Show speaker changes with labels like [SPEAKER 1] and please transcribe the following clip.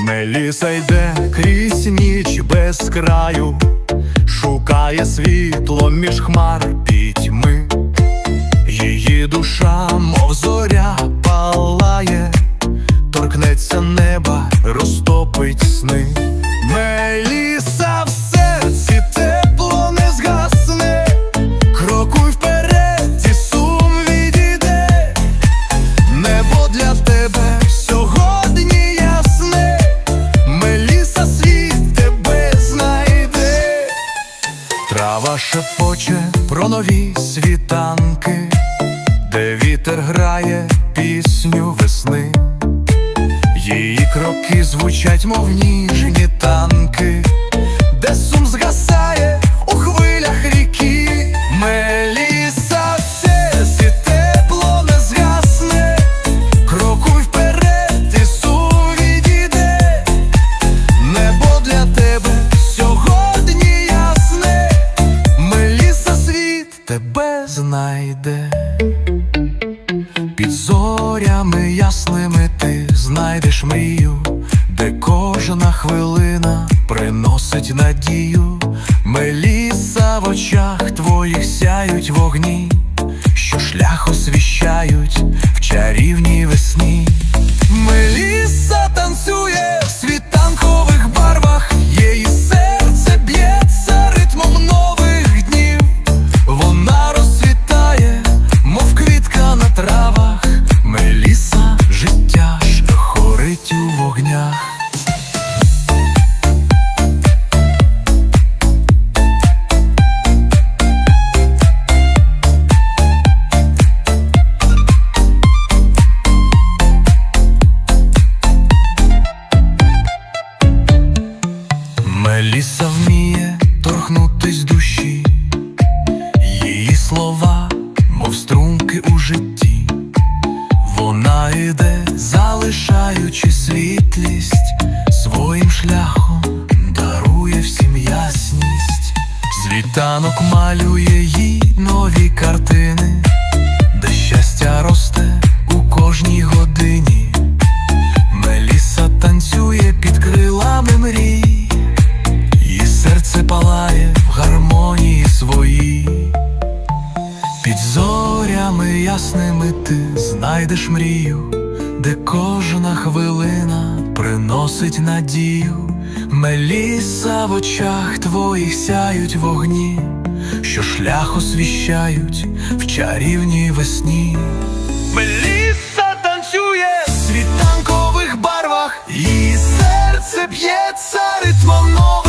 [SPEAKER 1] Меліса йде крізь ніч без краю, шукає світло між хмар трава шепоче про нові світанки, де вітер грає пісню весни, її кроки звучать, мов ніжні танки, де сум згасає тебе знайде, під зорями ясними ти знайдеш мрію, де кожна хвилина приносить надію, Меліса в очах твоїх сяють вогні що шлях освіщають в чарівній весні. Меліса танцює своїм шляхом дарує всім ясність, світанок малює їй нові картини, де щастя росте у кожній годині. Меліса танцює під крилами мрій, її серце палає в гармонії своїй. Під зорями ясними ти знайдеш мрію, де кожна хвилина приносить надію. Меліса в очах твоїх сяють вогні, що шлях освіщають в чарівній весні. Меліса танцює в світанкових барвах, її серце б'ється ритмом нових